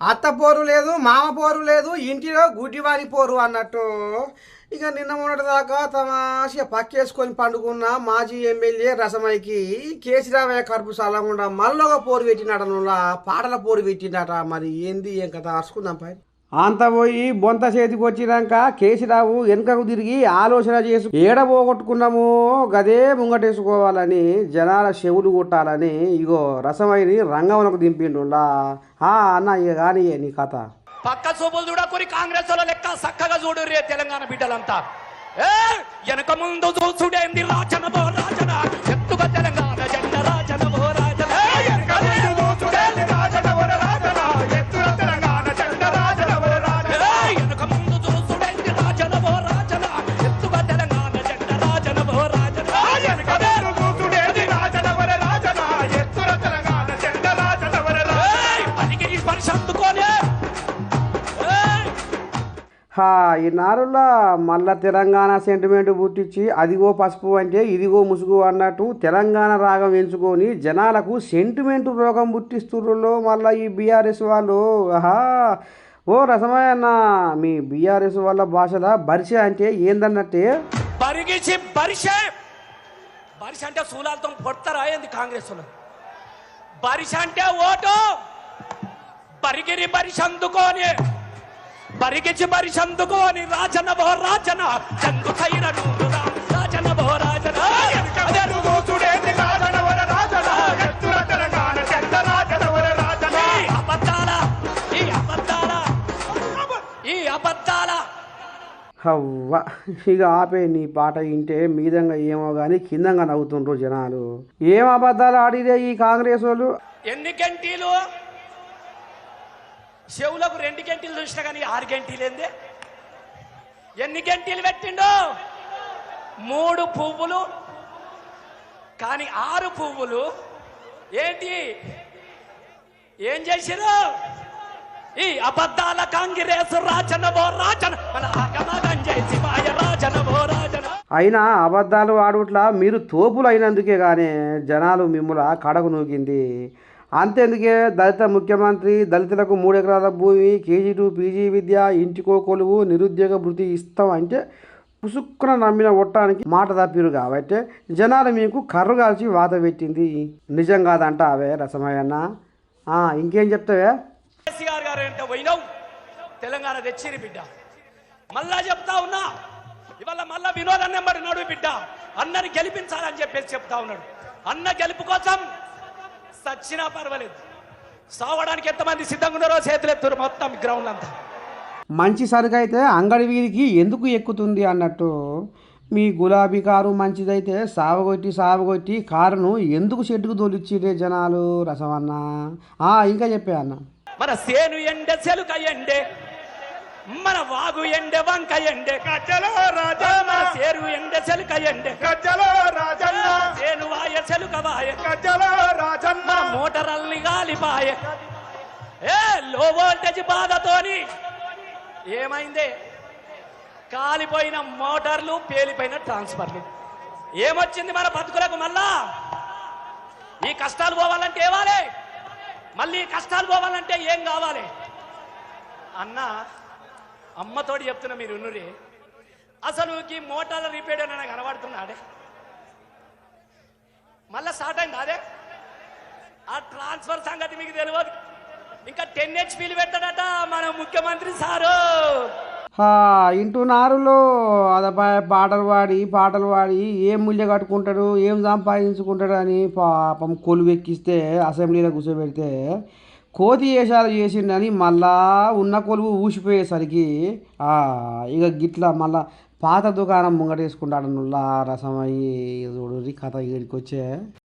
అత్త పోరు లేదు మామ పోరు లేదు ఇంటిలో గుడ్డివారి పోరు అన్నట్టు. ఇక నిన్న మొన్నటి దాకా తమాష పక్కేసుకొని పండుకున్న మాజీ ఎమ్మెల్యే రసమైకి కేసీరావయ్య కరుపు సల్లకుండా మళ్ళొక పోరు పెట్టినట పాటల పోరు పెట్టిండట. మరి ఏంది ఏం కథ? అరుచుకుందాం పై అంత పోయి బొంత చేతికి వచ్చినాక కేసీరావు వెనుకకు తిరిగి ఆలోచన చేసి ఏడ పోగొట్టుకున్నాము గదే ముంగటేసుకోవాలని జనాల చెవులు కొట్టాలని ఇగో రసమైని రంగంలోకి దింపిండులా ఆ అన్న ఇక కానీ నీ కథ. పక్క చూపులు చూడకుని కాంగ్రెస్ వాళ్ళ లెక్క చక్కగా చూడు రే తెలంగాణ బిడ్డలంతా. ఏ వెనక ముందు చూసుడేంది రాజన రాజన? ఎత్తుగా తెలంగాణ ఈ నారులా మళ్ళా తెలంగాణ సెంటిమెంట్ పుట్టించి అదిగో పసుపు అంటే ఇదిగో ముసుగు అన్నట్టు తెలంగాణ రాగం ఎంచుకొని జనాలకు సెంటిమెంట్ రోగం పుట్టిస్తుర్రులో మళ్ళీ ఈ బీఆర్ఎస్ వాళ్ళు. ఆహా ఓ రసమయన్న మీ బీఆర్ఎస్ వాళ్ళ భాషల బరిష అంటే ఏందన్నట్టే? బరిగిచి బరిష బరిష అంటే శూలాలతో పొడతారా ఏంది కాంగ్రెస్ బరిష అంటే ఓటు! పరిగిరి బరిష అందుకోని! బరిగిచి బరిష అందుకోని రాజన బో రాజన చందు రాజన బో రాజన హవ్వ ఇక ఆపే నీ పాట వింటే మీదంగా ఏమో కానీ కిందంగా నవ్వుతుండ్రు జనాలు. ఏం అబద్ధాలు ఆడిదే ఈ కాంగ్రెస్ వాళ్ళు? ఎన్ని గంటీలు? చెవులకు రెండు గంటలు చూసినా కానీ ఆరు గంటలు ఏందే? ఎన్ని గంటలు పెట్టిండు? మూడు పువ్వులు. కానీ ఆరు పువ్వులు. ఏంటి? ఏం చేసిరు ఈ అబద్ధాల కాంగ్రెస్ రాజన బో రాజన. మన చేసి మాయ రాజన బో రాజన. అయినా అబద్ధాలు ఆడుట్లా మీరు తోపులు అయినందుకే కానీ జనాలు మిమ్మల కడకు నూకింది. అంతేందుకే దళిత ముఖ్యమంత్రి దళితులకు మూడు ఎకరాల భూమి కేజీ టూ పీజీ విద్య ఇంటికో కొలువు నిరుద్యోగ భృతి ఇస్తాం అంటే పుసుక్కున నమ్మిన ఒట్టానికి మాట తప్పిరు కాబట్టి జనాలు మీకు కర్రు కాల్చి వాత పెట్టింది. నిజం కాదంట అవే రసమయ్యన్న ఇంకేం చెప్తావే? కేసీఆర్ గారు అంటే పోయినావు తెలంగాణ తెచ్చిరి బిడ్డ. మళ్ళా చెప్తా ఉన్నా. ఇవాళ మళ్ళా వినోదం నెంబర్ నడు బిడ్డ. అన్నని గెలిపించాలని చెప్పేసి చెప్తా ఉన్నాడు. అన్న గెలుపు కోసం సచ్చినా పర్వాలేదు. సావడానికి ఎంతమంది సిద్ధంగా ఉన్నారో చేతులు ఎత్తురు మొత్తం గ్రౌండ్ అంతా. మంచి సరుకు అయితే అంగడి వీధికి ఎందుకు ఎక్కుతుంది అన్నట్టు మీ గులాబీ కారు మంచిదైతే సావగొట్టి సావగొట్టి కారును ఎందుకు చెట్టుకు తోలిచ్చిరే జనాలు రసమన్న? ఆ, ఇంకా చెప్పే అన్న. మన సేను ఎండే సెలుక ఎండే మన వాగు ఎండే వంక ఎండే మన సేరు ఎండే సెలుక ఎండే. సేను వాయ సెలుక వాయ. మన మోటార్ల్ని గాలిపాయే. ఏ లో వోల్టేజ్ బాధతోని. ఏమైందే? కాలిపోయిన మోటార్లు పేలిపోయిన ట్రాన్స్ఫర్లు. ఏమొచ్చింది మన బతుకులకు మళ్ళా? ఈ కష్టాలు పోవాలంటే ఏవాలి? మళ్ళీ కష్టాలు పోవాలంటే ఏం కావాలి? అన్న అమ్మతోటి చెప్తున్నా మీరు ఉన్నరే. అసలు ఈ మోటార్ల రిపేర్ అని నాకు కనబడుతున్నాడే? మళ్ళా స్టార్ట్ అయింది అదే? ఆ ట్రాన్స్ఫర్ సంగతి మీకు తెలియదు. ఇంకా టెన్ హెచ్పీలు పెట్టాడట మన ముఖ్యమంత్రి సారు. ఇంటున్నారులో అదపై పాటలు పాడి పాటలు పాడి ఏం ముల్య కట్టుకుంటాడు ఏం సంపాదించుకుంటాడు అని పాపం కొలువెక్కిస్తే అసెంబ్లీలో కూర్చోబెడితే కోతి వేషాలు చేసిండని మళ్ళా ఉన్న కొలువు ఊసిపోయేసరికి ఇక గిట్లా మళ్ళా పాత దుకాణం ముంగటేసుకుంటాడు నుల్లా రసం అయ్యి చూడు కథ ఇక్కడికి వచ్చే